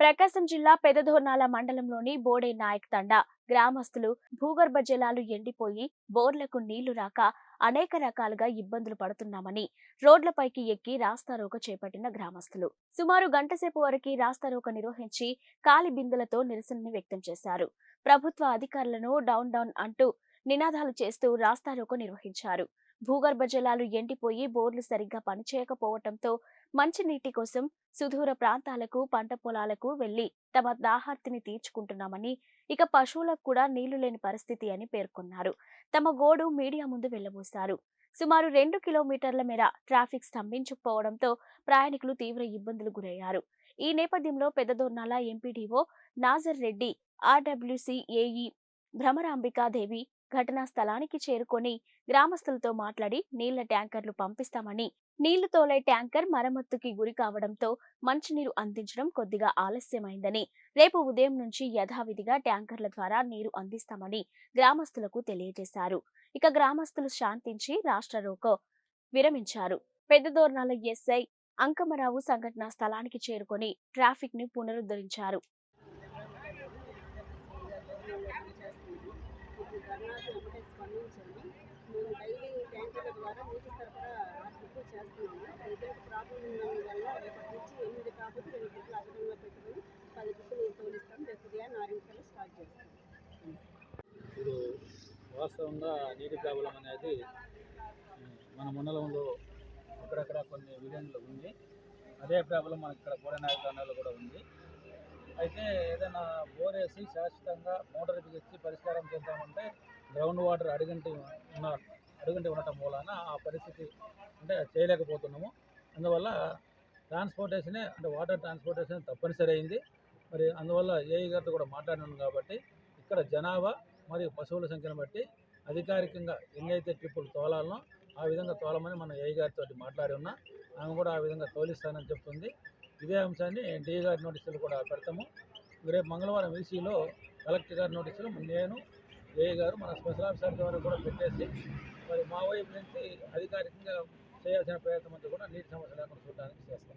ప్రకాశం జిల్లా పెదధోర్నాల మండలంలోని బోడే నాయక్ తండా. గ్రామస్తులు భూగర్భ జలాలు ఎండిపోయి బోర్లకు నీళ్ళు రాక అనేక రకాలుగా ఇబ్బందులు పడుతున్నామని రోడ్లపైకి ఎక్కి రాస్తారోక చేపట్టిన గ్రామస్తులు. సుమారు గంటసేపు వరకు రాస్తారోక నిర్వహించి కాలి బిందులతో నిరసనని వ్యక్తం చేశారు. ప్రభుత్వ అధికారులను డౌన్ డౌన్ అంటూ నినాదాలు చేస్తూ రాస్తారోక నిర్వహించారు. భూగర్భ జలాలు ఎండిపోయి బోర్లు సరిగ్గా పనిచేయకపోవటంతో మంచినీటి కోసం సుదూర ప్రాంతాలకు పంట పొలాలకు వెళ్ళి తమ దాహార్తిని తీర్చుకుంటున్నామని ఇక పశువులకు కూడా నీళ్ళు లేని పరిస్థితి అని పేర్కొన్నారు. తమ గోడు మీడియా ముందు వెళ్ళబోశారు సుమారు రెండు కిలోమీటర్ల మేర ట్రాఫిక్ స్తంభించకపోవడంతో ప్రయాణికులు తీవ్ర ఇబ్బందులు గురయ్యారు. ఈ నేపథ్యంలో Peddadornala MPDO Nazar Reddy RWC AE Bhramarambikadevi ఘటనా స్థలానికి చేరుకొని గ్రామస్తులతో మాట్లాడి నీళ్ళ ట్యాంకర్లు పంపిస్తామని. నీళ్ళు తోలే ట్యాంకర్ మరమ్మతుకి గురి కావడంతో మంచినీరు అందించడం కొద్దిగా ఆలస్యమైందని. రేపు ఉదయం నుంచి యథావిధిగా ట్యాంకర్ల ద్వారా నీరు అందిస్తామని గ్రామస్తులకు తెలియజేశారు. ఇక గ్రామస్తులు శాంతించి రాష్ట్ర రోకో విరమించారు. పెద్దదోర్నాల ఎస్ఐ అంకమరావు సంఘటనా స్థలానికి చేరుకొని ట్రాఫిక్ని పునరుద్ధరించారు ఇప్పుడు ధర్నాకు ఒకటే స్పందించండి మేము డైలీ ట్యాంకర్ల ద్వారా నీటి సరఫరా ఎక్కువ చేస్తున్నాము రైతులకు ప్రాబ్లం ఉన్నందువల్ల రేపటి నుంచి ఎనిమిది కాకపోతే రెండు గుట్లు అదనంగా పెట్టుకుని పది ట్రిప్పులు తోలిస్తాం రేపు ఉదయం నారింకలు స్టార్ట్ చేస్తాం ఇప్పుడు వాస్తవంగా నీటి ప్రాబ్లం అనేది మన మండలంలో అక్కడక్కడ కొన్ని విలేజ్లో ఉంది. అదే ప్రాబ్లం మనకి ఇక్కడ బోడనాయ తండాలో కూడా ఉంది. అయితే ఏదైనా వేసి శాశ్వతంగా మోటార్ బిగించి పరిష్కారం చేద్దామంటే గ్రౌండ్ వాటర్ అడుగంటి ఉన్న అడుగంటి ఉండటం మూలాన ఆ పరిస్థితి అంటే చేయలేకపోతున్నాము. అందువల్ల ట్రాన్స్పోర్టేషనే అంటే వాటర్ ట్రాన్స్పోర్టేషన్ తప్పనిసరి అయింది. మరి అందువల్ల ఏఈ గారితో కూడా మాట్లాడినాను కాబట్టి ఇక్కడ జనాభా మరియు పశువుల సంఖ్యను బట్టి అధికారికంగా ఎన్నైతే ట్రిప్పులు తోలాలనో ఆ విధంగా తోలమని మనం ఏఈ గారితో మాట్లాడి ఉన్నా. ఆమె కూడా ఆ విధంగా తోలిస్తానని చెప్తుంది. ఇదే అంశాన్ని డి గారి నోటీసులు కూడా పెడతాము. రేపు మంగళవారం ఈసీలో కలెక్టర్ గారి నోటీసులు నేను ఏఈ గారు మన స్పెషల్ ఆఫీసర్ ద్వారా కూడా పెట్టేసి మరి మా వైపు నుంచి అధికారికంగా చేయాల్సిన ప్రయత్నం అంతా కూడా నీటి సమస్య లేకుండా చూడడానికి చేస్తాం.